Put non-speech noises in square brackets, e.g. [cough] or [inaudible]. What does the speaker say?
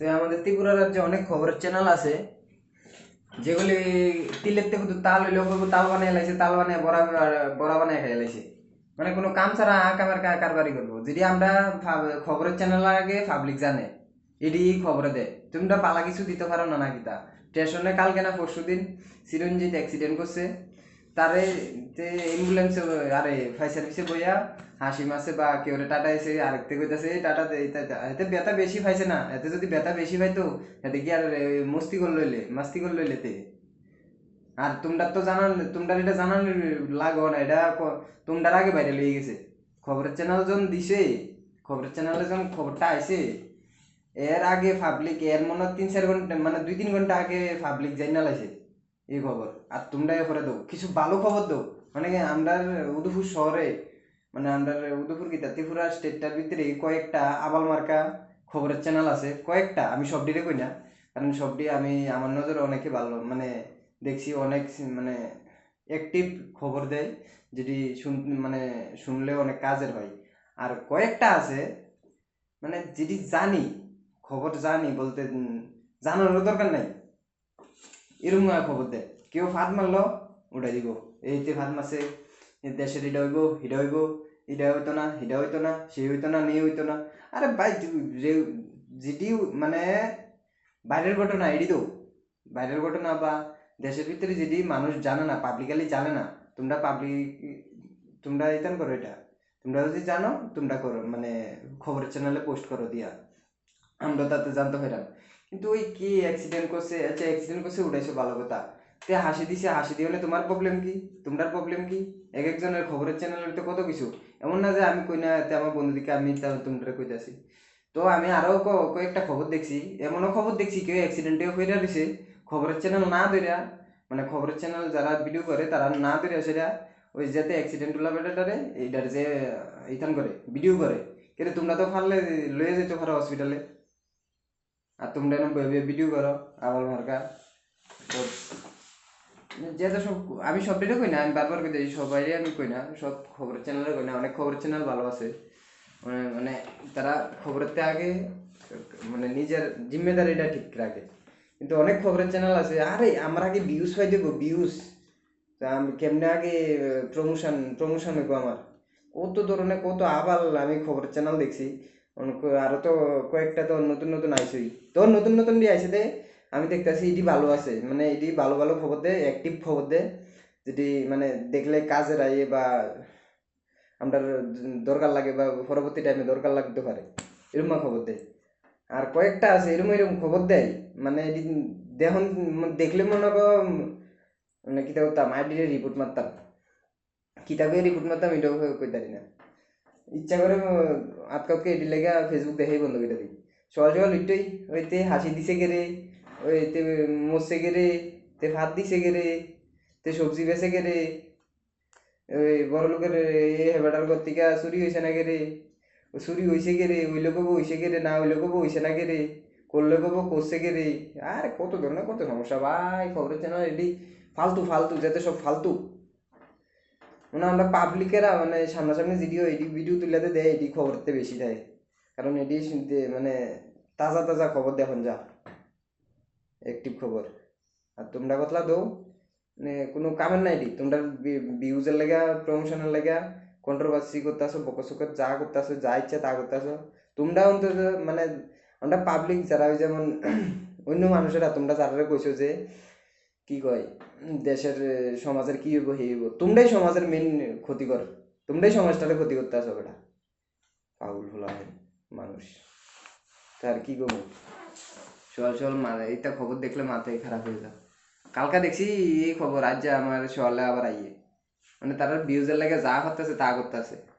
তো আমাদের ত্রিপুরা রাজ্যে অনেক খবরের চ্যানেল আছে। যেগুলি তিলের থেকে তো তাল হইলেও কেউ তাল বানিয়ে লাইছে, তাল বানিয়ে বড়া বড়া বানিয়ে খাই লাইছে। মানে কোনো কাম ছাড়া কামের কা- কারবারি করব। যদি আমরা খবরের চ্যানেল আগে পাবলিক জানে এটি খবরে দেয়। তোমরা পালা কিছু দিতে পারো না নাকি তা? স্টেশনে কালকে না পরশু দিন চিরঞ্জিত অ্যাক্সিডেন্ট করছে। তারে যে অ্যাম্বুলেন্সে আরে ফায়ার সার্ভিসে বইয়া হাসি মাসে বা কেউ টাটা এসে আরেকতে কইতাছে টাটা তা- তা- এতে ব্যথা বেশি পাইছে না, এতে যদি ব্যথা বেশি পাইতো, এতে কি আর মস্তি করে লইলে মাস্তি করে লইলে তে? আর তোমরা তো জানান, তোমরা এটা জানান লাগো না, এটা তোমরার আগে বাইরে লইয়ে গেছে। খবরের চ্যানেল যখন দিছে, খবরের চ্যানেলে যখন খবরটা আইছে। এর আগে পাবলিক এর মনে তিন চার ঘণ্টা মানে দুই তিন ঘণ্টা আগে পাবলিক যাই না এই খবর। আর তোমরা এ করে দাও। কিছু ভালো খবর দাও। মানে আমরা উদয়পুর শহরে মানে আমরা উদয়পুর কি ত্রিপুরা স্টেটটার ভিতরে কয়েকটা আবাল মার্কা খবরের চ্যানেল আছে। কয়েকটা, আমি সবটিরে কই না। কারণ সবটি আমি, আমার নজরে অনেকে ভালো মানে দেখছি অনেক মানে অ্যাক্টিভ খবর দেয়, যেটি শুন মানে শুনলে অনেক কাজের হয়। আর কয়েকটা আছে মানে যেটি জানি, খবর জানি বলতে জানানোর দরকার নাই। এরকম খবর দেয় কেউ ফাঁদ মারলো, উঠাই দিব। এইতে ফাঁদ মারছে দেশের এটা হইব হিটা হইব, এটা হইতো না হিটা হইতো না, সে হইতো না নিয়ে হইতো না। আরে ভাই যেটি মানে বাইরের ঘটনা, এটি তো। বাইরের ঘটনা বা দেশের ভিতরে যেটি মানুষ জানে না পাবলিকালি জানে না, তোমরা পাবলিক তোমরা ইতান করো এটা। তোমরা যদি জানো, তোমরা করো মানে খবরের চ্যানেলে পোস্ট করো দিয়া। আমরা তাতে জানতে পারলাম কিন্তু ওই কি অ্যাক্সিডেন্ট করছে আচ্ছা অ্যাক্সিডেন্ট করছে উঠাইছো ভালো কথা। তে হাসি দিছে, হাসি দিয়ে হলে তোমার প্রবলেম কি? তোমার প্রবলেম কি? এক একজনের খবরের চ্যানেলের তো কত কিছু। এমন না যে আমি কই না, তে আমার বন্ধুদিকে আমি তোমরা কইতাছি। তো আমি আরও ক- কয়েকটা খবর দেখছি। এমনও খবর দেখছি, কেউ অ্যাক্সিডেন্টে হইরা দিছে, খবরের চ্যানেল না ধরিয়া মানে খবরের চ্যানেল যারা ভিডিও করে, তারা না ধরিয়া সেটা ওই যাতে অ্যাক্সিডেন্ট হলা বেটাটারে, এইটার যে ইথান করে ভিডিও করে। কিন্তু তোমরা তো পারলে লয়ে যেতে পারো হসপিটালে আর তোমরা ভিডিও করো, আবার মার্কা যেহেতু সব, আমি সব ভিডিও কই না, আমি বারবার কই সবাই আমি কই না, সব খবরের চ্যানেলে কই না, অনেক খবরের চ্যানেল ভালো আছে। মানে মানে তারা খবরেরতে আগে মানে নিজের জিম্মেদারিটা ঠিক রাখে। কিন্তু অনেক খবরের চ্যানেল আছে, আরে আমরা আগে ভিউজ পাই দেবো ভিউজ আমি কেমনে আগে প্রমোশন প্রমোশন হইব আমার? কত ধরনের, কত আবাল আমি খবরের চ্যানেল দেখছি। আরও তো কয়েকটা তো নতুন নতুন আইসই। তো নতুন নতুন দিয়ে আইসে দে, আমি দেখতেছি এটি ভালো আছে। মানে এটি ভালো ভালো খবর দে অ্যাক্টিভ খবর দে। যেটি মানে দেখলে কাজের আইয়ে বা আমরা দরকার লাগে বা পরবর্তী টাইমে দরকার লাগতে পারে, এরকম খবর দেয় আর কয়েকটা আছে, এরকম এরকম খবর দেয়। মানে দেখুন দেখলে মনে করো মানে কিতা করতাম আইডিরে রিপোর্ট মারতাম। কিতাবে রিপোর্ট মারতাম, এটাও কই পারি না। ইচ্ছা করে আজকালকে এটি লেগে ফেসবুক দেখাই বন্ধ করে দিই সকাল সকাল উঠতেই ওইতে হাসি দিছে গেরে ওইতে মরছে গেরে তে ভাত দিছে গেরে তে সবজি বেছে গেরে ওই বড় লোকের এ হেবাটার ঘর থেকে চুরি হয়েছে না গেরে চুরি হয়েছে গেরে ওই লোক হয়েছে গেরে না ওই লোক হয়েছে না গেরে করলে কব করছে গেরে আর কত ধরনের কত সমস্যা, ভাই খবরের চ্যানেল এটি ফালতু ফালতু, যাতে সব ফালতু। মানে আমরা পাবলিকেরা মানে সামনাসামনি ভিডিও এডি ভিডিও তুলাতে দেয় এটি খবরতে বেশি দেয়। কারণ এডি শুনতে মানে তাজা তাজা খবর দেখুন যা। অ্যাক্টিভ খবর। আর তোমরা কথা দো মানে কোনো কামের নাই তোমরা ভিউজের লেগা প্রমোশনের লেগা কন্ট্রোভার্সি করতেছো বকসকর যা করতেছো, যা ইচ্ছা তা করতেছো। তোমরা অন্তত মানে আমরা পাবলিক যারা ওই যেমন [clears throat] অন্য মানুষেরা, তোমরা যারা কইছো যে কি কয় দেশের সমাজের কি হইব হে হইব। তোমরাই সমাজের মেন ক্ষতিকর। তোমরাই সমাজটারে ক্ষতি করতে আসো বেটা। পাগল হলা মানুষ। তার কি করব? সকাল সকাল মা- এইটা খবর দেখলে মাথায় খারাপ হয়ে যায় কালকা দেখছি এই খবর, আজ আমার সকালে আবার আইয়ে। মানে তারা ভিউজের লাগে যা করতেছে তা করতেছে।